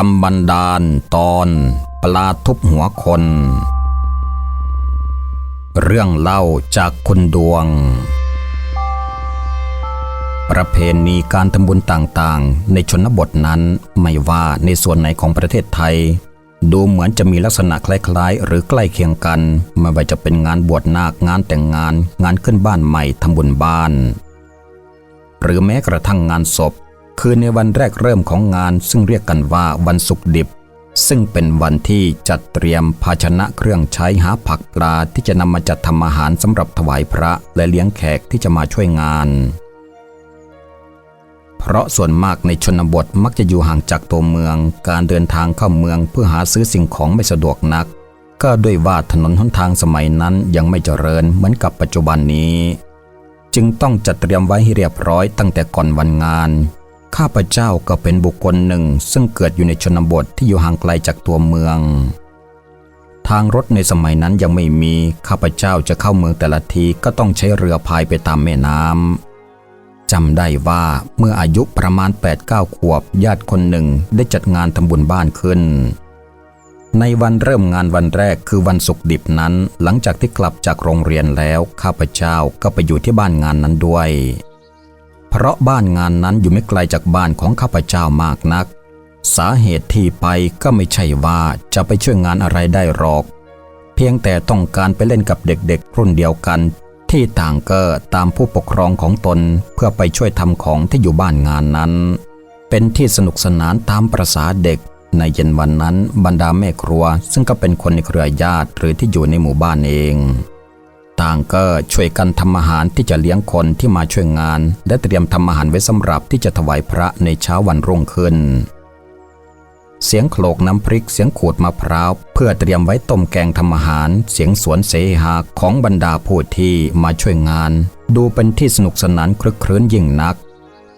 รมบันดาลตอนปลาทุบหัวคน เรื่องเล่าจากคุณดวง ประเพณีการทำบุญต่างๆ ในชนบทนั้นไม่ว่าในส่วนไหนของประเทศไทย ดูเหมือนจะมีลักษณะคล้ายๆ หรือใกล้เคียงกัน ไม่ว่าจะเป็นงานบวชนาคงานแต่งงาน งานขึ้นบ้านใหม่ทำบุญบ้าน หรือแม้กระทั่งงานศพ คือในวันแรกเริ่มของงาน ซึ่งเรียกกันว่าวันศุกดิบ ซึ่งเป็นวันที่จัดเตรียมภาชนะเครื่องใช้หาผักปลาที่จะนำมาจัดทำอาหารสำหรับถวายพระและเลี้ยงแขกที่จะมาช่วยงาน เพราะส่วนมากในชนบทมักจะอยู่ห่างจากตัวเมือง การเดินทางเข้าเมืองเพื่อหาซื้อสิ่งของไม่สะดวกนัก ก็ด้วยว่าถนนหนทางสมัยนั้นยังไม่เจริญเหมือนกับปัจจุบันนี้ จึงต้องจัดเตรียมไว้ให้เรียบร้อยตั้งแต่ก่อนวันงาน ข้าพเจ้าก็เป็นบุคคลหนึ่ง ซึ่งเกิดอยู่ในชนบทที่อยู่ห่างไกลจากตัวเมือง ทางรถในสมัยนั้นยังไม่มี ข้าพเจ้าจะเข้าเมืองแต่ละทีก็ต้องใช้เรือพายไปตามแม่น้ำจำได้ว่าเมื่ออายุประมาณ 8-9 ขวบ ญาติคนหนึ่งได้จัดงานทำบุญบ้านขึ้น ในวันเริ่มงานวันแรกคือวันศุกร์ดิบนั้น หลังจากที่กลับจากโรงเรียนแล้ว ข้าพเจ้าก็ไปอยู่ที่บ้านงานนั้นด้วย เพราะบ้านงานนั้นอยู่ไม่ไกลจากบ้านของข้าพเจ้ามากนัก สาเหตุที่ไปก็ไม่ใช่ว่าจะไปช่วยงานอะไรได้หรอก เพียงแต่ต้องการไปเล่นกับเด็กๆ รุ่นเดียวกัน ที่ต่างก็ตามผู้ปกครองของตนเพื่อไปช่วยทำของที่อยู่บ้านงานนั้น เป็นที่สนุกสนานตามประษาเด็กในเย็นวันนั้นบรรดาแม่ครัว ซึ่งก็เป็นคนในเครือญาติหรือที่อยู่ในหมู่บ้านเอง ต่างก็ช่วยกันทำอาหารที่จะเลี้ยงคนที่มาช่วยงาน และเตรียมทำอาหารไว้สำหรับที่จะถวายพระในเช้าวันรุ่งขึ้น เสียงโขลกน้ำพริกเสียงขูดมะพร้าวเพื่อเตรียมไว้ต้มแกงทำอาหาร เสียงสวนเสหาของบรรดาผู้ที่มาช่วยงาน ดูเป็นที่สนุกสนานคลึกครื้นยิ่งนัก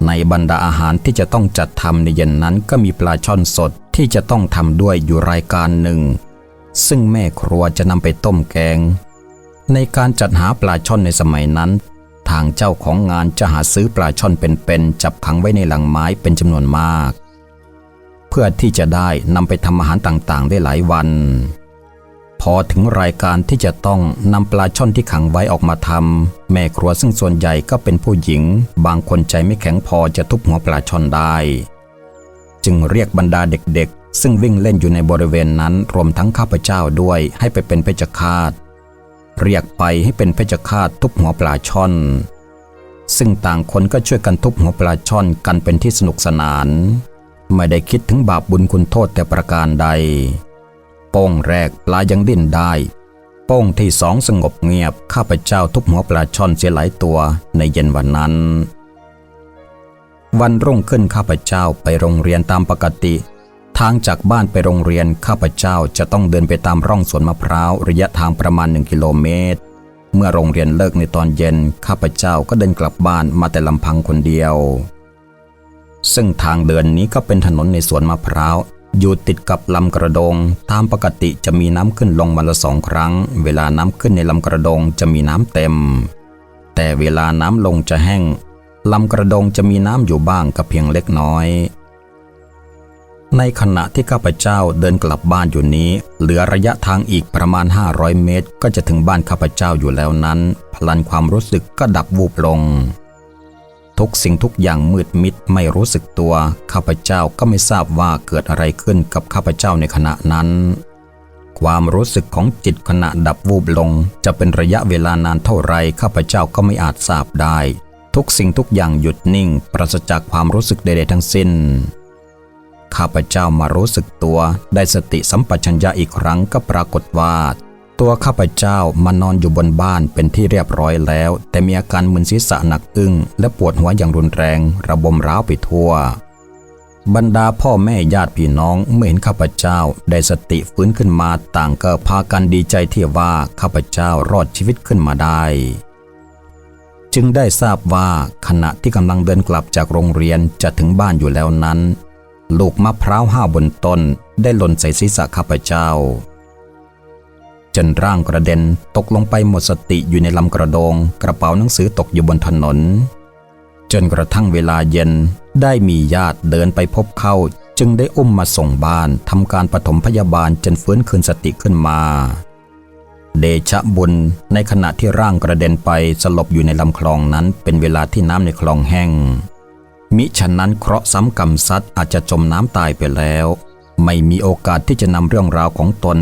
ในบรรดาอาหารที่จะต้องจัดทำในเย็นนั้นก็มีปลาช่อนสดที่จะต้องทำด้วยอยู่รายการหนึ่ง ซึ่งแม่ครัวจะนำไปต้มแกง ในการจัดหาปลาช่อนในสมัยนั้น ทางเจ้าของงานจะหาซื้อปลาช่อนเป็นๆจับขังไว้ในหลังไม้เป็นจำนวนมาก เพื่อที่จะได้นำไปทำอาหารต่างๆ ได้หลายวัน พอถึงรายการที่จะต้องนำปลาช่อนที่ขังไว้ออกมาทำแม่ครัวซึ่งส่วนใหญ่ก็เป็นผู้หญิง บางคนใจไม่แข็งพอจะทุบหัวปลาช่อนได้ จึงเรียกบรรดาเด็กๆ ซึ่งวิ่งเล่นอยู่ในบริเวณนั้นรวมทั้งข้าพเจ้าด้วยให้ไปเป็นเพชฌฆาต เรียกไปให้เป็นเพชฌฆาตทุบหัวปลาช่อน ซึ่งต่างคนก็ช่วยกันทุบหัวปลาช่อนกันเป็นที่สนุกสนาน ไม่ได้คิดถึงบาปบุญคุณโทษแต่ประการใด โป้งแรกปลายังดิ้นได้ โป้งที่สองสงบเงียบข้าพเจ้าทุบหัวปลาช่อนเสียหลายตัวในเย็นวันนั้น วันรุ่งขึ้นข้าพเจ้าไปโรงเรียนตามปกติ ทางจากบ้านไปโรงเรียนข้าพเจ้าจะต้องเดินไปตามร่องสวนมะพร้าวระยะทางประมาณหนึ่งกิโลเมตร เมื่อโรงเรียนเลิกในตอนเย็น ข้าพเจ้าก็เดินกลับบ้านมาแต่ลำพังคนเดียว ซึ่งทางเดินนี้ก็เป็นถนนในสวนมะพร้าวอยู่ติดกับลำกระดง ตามปกติจะมีน้ำขึ้นลงวันละสองครั้ง เวลาน้ำขึ้นในลำกระดงจะมีน้ำเต็ม แต่เวลาน้ำลงจะแห้งลำกระดงจะมีน้ำอยู่บ้างก็เพียงเล็กน้อย ในขณะที่ข้าพเจ้าเดินกลับบ้านอยู่นี้ เหลือระยะทางอีกประมาณ 500 เมตร ก็จะถึงบ้านข้าพเจ้าอยู่แล้วนั้น พลันความรู้สึกก็ดับวูบลง ทุกสิ่งทุกอย่างมืดมิดไม่รู้สึกตัวข้าพเจ้าก็ไม่ทราบว่าเกิดอะไรขึ้นกับข้าพเจ้าในขณะนั้น ความรู้สึกของจิตขณะดับวูบลง จะเป็นระยะเวลานานเท่าไรข้าพเจ้าก็ไม่อาจทราบได้ ทุกสิ่งทุกอย่างหยุดนิ่ง ปราศจากความรู้สึกใดๆทั้งสิ้น ข้าพเจ้ามารู้สึกตัว ได้สติสัมปชัญญะอีกครั้งก็ปรากฏว่า ตัวข้าพเจ้ามานอนอยู่บนบ้านเป็นที่เรียบร้อยแล้ว แต่มีอาการมึนศีรษะหนักอึ้งและปวดหัวอย่างรุนแรง ระบมร้าวไปทั่ว บรรดาพ่อแม่ญาติพี่น้องเมื่อเห็นข้าพเจ้าได้สติฟื้นขึ้นมาต่างก็พากันดีใจที่ว่าข้าพเจ้ารอดชีวิตขึ้นมาได้จึงได้ทราบว่าขณะที่กำลังเดินกลับจากโรงเรียนจะถึงบ้านอยู่แล้วนั้น ลูกมะพร้าวห้าบนต้นได้หล่นใส่ศีรษะข้าพเจ้า จนร่างกระเด็นตกลงไปหมดสติอยู่ในลำกระโดง กระเป๋าหนังสือตกอยู่บนถนน จนกระทั่งเวลาเย็นได้มีญาติเดินไปพบเข้าจึงได้อุ้มมาส่งบ้านทำการปฐมพยาบาลจนฟื้นคืนสติขึ้นมา เดชะบุญในขณะที่ร่างกระเด็นไปสลบอยู่ในลำคลองนั้นเป็นเวลาที่น้ำในคลองแห้ง มิฉะนั้นเคราะห์ซ้ำกรรมซัดอาจจะจมน้ำตายไปแล้ว ไม่มีโอกาสที่จะนำเรื่องราวของตน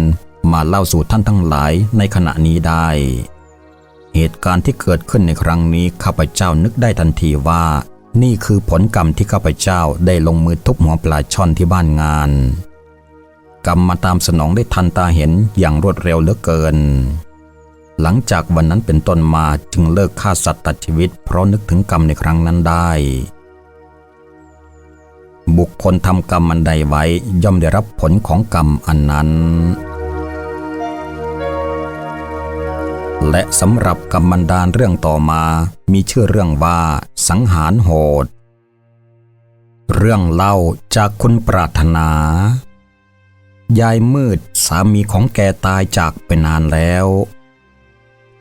มาเล่าสู่ท่านทั้งหลายในขณะนี้ได้ เหตุการณ์ที่เกิดขึ้นในครั้งนี้ข้าพเจ้านึกได้ทันทีว่า นี่คือผลกรรมที่ข้าพเจ้าได้ลงมือทุบหัวปลาช่อนที่บ้านงาน กรรมมาตามสนองได้ทันตาเห็นอย่างรวดเร็วเหลือเกิน หลังจากวันนั้นเป็นต้นมาจึงเลิกฆ่าสัตว์ตัดชีวิต เพราะนึกถึงกรรมในครั้งนั้นได้ บุคคลทำกรรมมันใดไว้ย่อมได้รับผลของกรรมอันนั้น และสำหรับกรรมบันดาลเรื่องต่อมา มีชื่อเรื่องว่า สังหารโหด เรื่องเล่าจากคุณปรารถนา ยายมืดสามีของแกตายจากไปนานแล้ว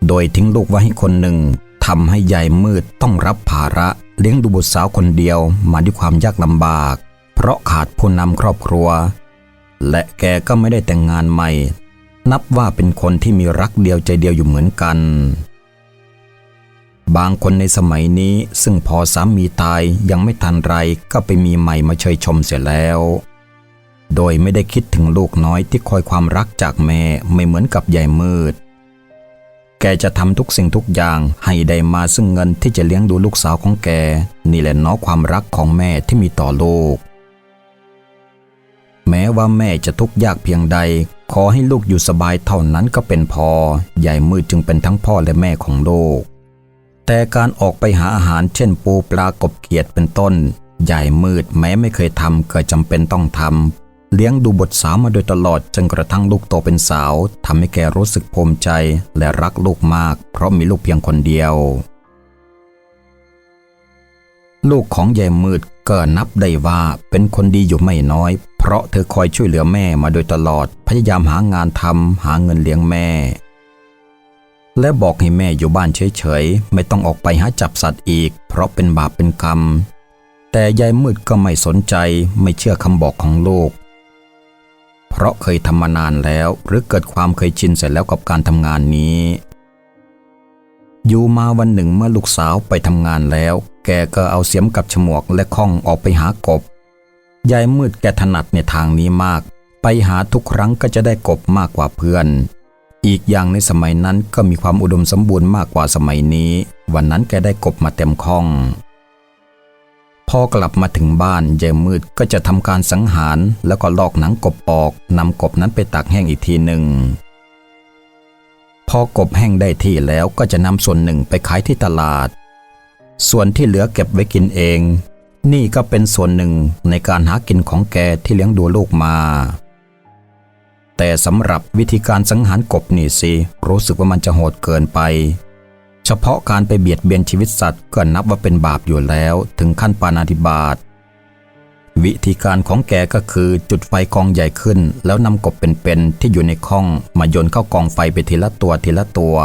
โดยทิ้งลูกไว้ให้คนหนึ่งทำให้ยายมืดต้องรับภาระ เลี้ยงดูบุตรสาวคนเดียวมาด้วยความยากลำบาก เพราะขาดผู้นำครอบครัว และแกก็ไม่ได้แต่งงานใหม่ นับว่าเป็นคนที่มีรักเดียวใจเดียวอยู่เหมือนกัน บางคนในสมัยนี้ซึ่งพอสามีตายยังไม่ทันไรก็ไปมีใหม่มาเชยชมเสียแล้ว โดยไม่ได้คิดถึงลูกน้อยที่คอยความรักจากแม่ไม่เหมือนกับยายมืด แกจะทำทุกสิ่งทุกอย่างให้ได้มาซึ่งเงินที่จะเลี้ยงดูลูกสาวของแก นี่แหละเนาะความรักของแม่ที่มีต่อโลก แม้ว่าแม่จะทุกข์ยากเพียงใด ขอให้ลูกอยู่สบายเท่านั้นก็เป็นพอ ใหญ่มืดจึงเป็นทั้งพ่อและแม่ของโลก แต่การออกไปหาอาหารเช่นปูปลากบเขียดเป็นต้น ใหญ่มืดแม้ไม่เคยทำก็จำเป็นต้องทำ เลี้ยงดูบทสาวมาโดยตลอดจนกระทั่งลูกโตเป็นสาวทำให้แกรู้สึกภูมิใจและรักลูกมาก เพราะมีลูกเพียงคนเดียว ลูกของยายมืดก็นับได้ว่าเป็นคนดีอยู่ไม่น้อย เพราะเธอคอยช่วยเหลือแม่มาโดยตลอด พยายามหางานทำหาเงินเลี้ยงแม่ และบอกให้แม่อยู่บ้านเฉยๆ ไม่ต้องออกไปหาจับสัตว์อีก เพราะเป็นบาปเป็นกรรมแต่ยายมืดก็ไม่สนใจไม่เชื่อคำบอกของลูก เพราะเคยทำมานานแล้ว หรือเกิดความเคยชินเสร็จแล้วกับการทำงานนี้ อยู่มาวันหนึ่งเมื่อลูกสาวไปทำงานแล้ว แกก็เอาเสียมกับฉมวกและข้องออกไปหากบ ยายมืดแกถนัดในทางนี้มาก ไปหาทุกครั้งก็จะได้กบมากกว่าเพื่อน อีกอย่างในสมัยนั้นก็มีความอุดมสมบูรณ์มากกว่าสมัยนี้ วันนั้นแกได้กบมาเต็มข้อง พอกลับมาถึงบ้านยายมืดก็จะทำการสังหารแล้วก็ลอกหนังกบออกนำกบนั้นไปตากแห้งอีกทีหนึ่งพอกบแห้งได้ที่แล้วก็จะนำส่วนหนึ่งไปขายที่ตลาด ส่วนที่เหลือเก็บไว้กินเอง นี่ก็เป็นส่วนหนึ่งในการหากินของแกที่เลี้ยงดูลูกมา แต่สำหรับวิธีการสังหารกบนี่สิรู้สึกว่ามันจะโหดเกินไป เฉพาะการไปเบียดเบียนชีวิตสัตว์ก็นับว่าเป็นบาปอยู่แล้วถึงขั้นปาณาธิบาตวิธีการของแกก็คือจุดไฟกองใหญ่ขึ้น แล้วนำกบเป็นๆที่อยู่ในข้องมาโยนเข้ากองไฟไปทีละตัวทีละตัว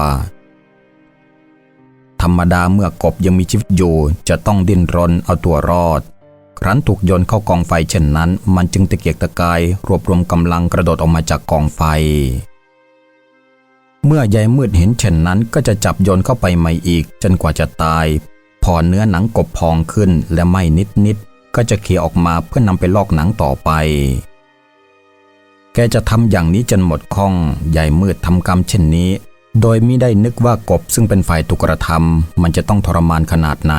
ธรรมดาเมื่อกบยังมีชีวิตอยู่จะต้องดิ้นรนเอาตัวรอด ครั้นถูกโยนเข้ากองไฟเช่นนั้น มันจึงตะเกียกตะกายรวบรวมกำลังกระโดดออกมาจากกองไฟ เมื่อยายมืดเห็นเช่นนั้นก็จะจับโยนเข้าไปใหม่อีก จนกว่าจะตาย พอเนื้อหนังกบพองขึ้นและไหม้นิดๆก็จะเคี่ยออกมาเพื่อนำไปลอกหนังต่อไป แกจะทำอย่างนี้จนหมดข้องยายมืดทำกรรมเช่นนี้ โดยมิได้นึกว่ากบซึ่งเป็นฝ่ายถูกกระทำมันจะต้องทรมานขนาดไหน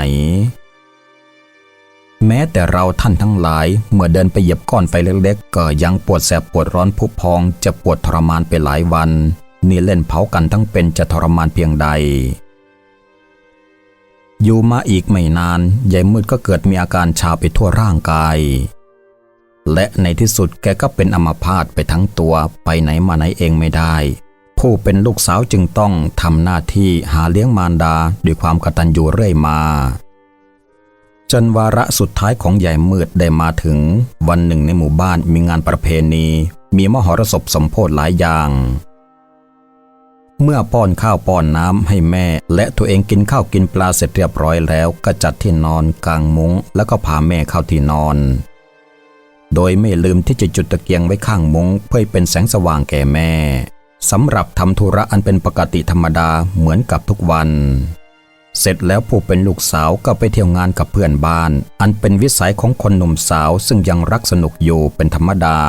แม้แต่เราท่านทั้งหลายเมื่อเดินไปเหยียบก้อนไฟเล็กๆก็ยังปวดแสบปวดร้อนผุพอง จะปวดทรมานไปหลายวัน นี่เล่นเผากันทั้งเป็นจะทรมานเพียงใด อยู่มาอีกไม่นานยายมืดก็เกิดมีอาการชาไปทั่วร่างกาย และในที่สุดแกก็เป็นอัมพาตไปทั้งตัวไปไหนมาไหนเองไม่ได้ ผู้เป็นลูกสาวจึงต้องทำหน้าที่หาเลี้ยงมารดาด้วยความกตัญญูเรื่อยมาจนวาระสุดท้ายของใหญ่มืดได้มาถึง วันหนึ่งในหมู่บ้านมีงานประเพณี มีมหรสพสมโพธหลายอย่าง เมื่อป้อนข้าวป้อนน้ำให้แม่ และตัวเองกินข้าวกินปลาเสร็จเรียบร้อยแล้ว ก็จัดที่นอนกลางมุ้ง แล้วก็พาแม่เข้าที่นอน โดยไม่ลืมที่จะจุดตะเกียงไว้ข้างมุ้ง เพื่อเป็นแสงสว่างแก่แม่สำหรับทำธุระอันเป็นปกติธรรมดาเหมือนกับทุกวัน เสร็จแล้วผู้เป็นลูกสาวก็ไปเที่ยวงานกับเพื่อนบ้าน อันเป็นวิสัยของคนหนุ่มสาวซึ่งยังรักสนุกอยู่เป็นธรรมดา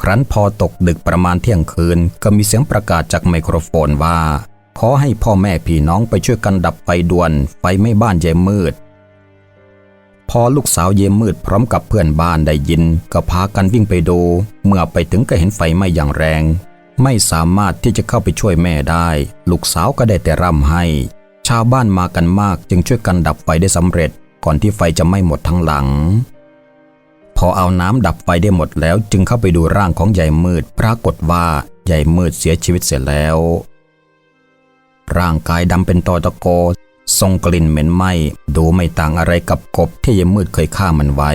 ครั้นพอตกดึกประมาณเที่ยงคืน ก็มีเสียงประกาศจากไมโครโฟนว่า ขอให้พ่อแม่พี่น้องไปช่วยกันดับไฟด่วน ไฟไม่บ้านเยมืด พอลูกสาวเยมืดพร้อมกับเพื่อนบ้านได้ยิน ก็พากันวิ่งไปดู เมื่อไปถึงก็เห็นไฟไหม้อย่างแรง ไม่สามารถที่จะเข้าไปช่วยแม่ได้ ลูกสาวก็ได้แต่ร่ำให้ ชาวบ้านมากันมากจึงช่วยกันดับไฟได้สำเร็จ ก่อนที่ไฟจะไหม้หมดทั้งหลัง อเอาน้ำดับไฟได้หมดแล้วจึงเข้าไปดูร่างของใหญ่มืด ปรากฏว่าใหญ่มืดเสียชีวิตเสร็จแล้ว ร่างกายดำเป็นตอตะโกทรงกลิ่นเหม็นไหม้ดูไม่ต่างอะไรกับกบที่ยายมืดเคยฆ่ามันไว้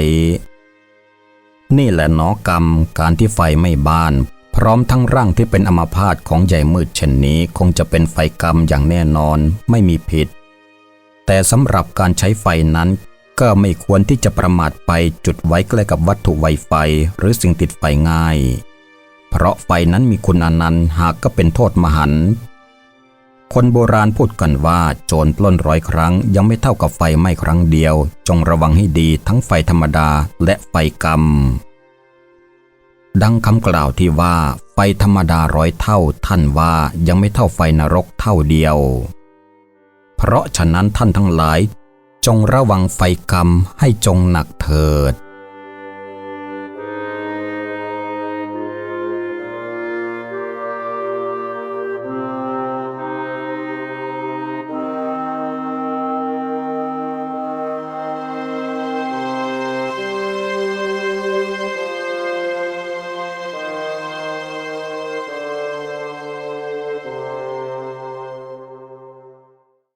นี่แหละนอกรรมการที่ไฟไม่บ้าน พร้อมทั้งร่างที่เป็นอัมพาตของใหญ่มืดเช่นนี้คงจะเป็นไฟกรรมอย่างแน่นอนไม่มีผิด แต่สำหรับการใช้ไฟนั้น ก็ไม่ควรที่จะประมาทไปจุดไว้ใกล้กับวัตถุไวไฟหรือสิ่งติดไฟง่าย เพราะไฟนั้นมีคุณอนันต์หากก็เป็นโทษมหันต์คนโบราณพูดกันว่าโจรปล้นร้อยครั้งยังไม่เท่ากับไฟไหม้ครั้งเดียว จงระวังให้ดีทั้งไฟธรรมดาและไฟกรรม ดังคำกล่าวที่ว่า ไฟธรรมดาร้อยเท่า ท่านว่ายังไม่เท่าไฟนรกเท่าเดียว เพราะฉะนั้นท่านทั้งหลาย จงระวังไฟกรรมให้จงหนักเถิด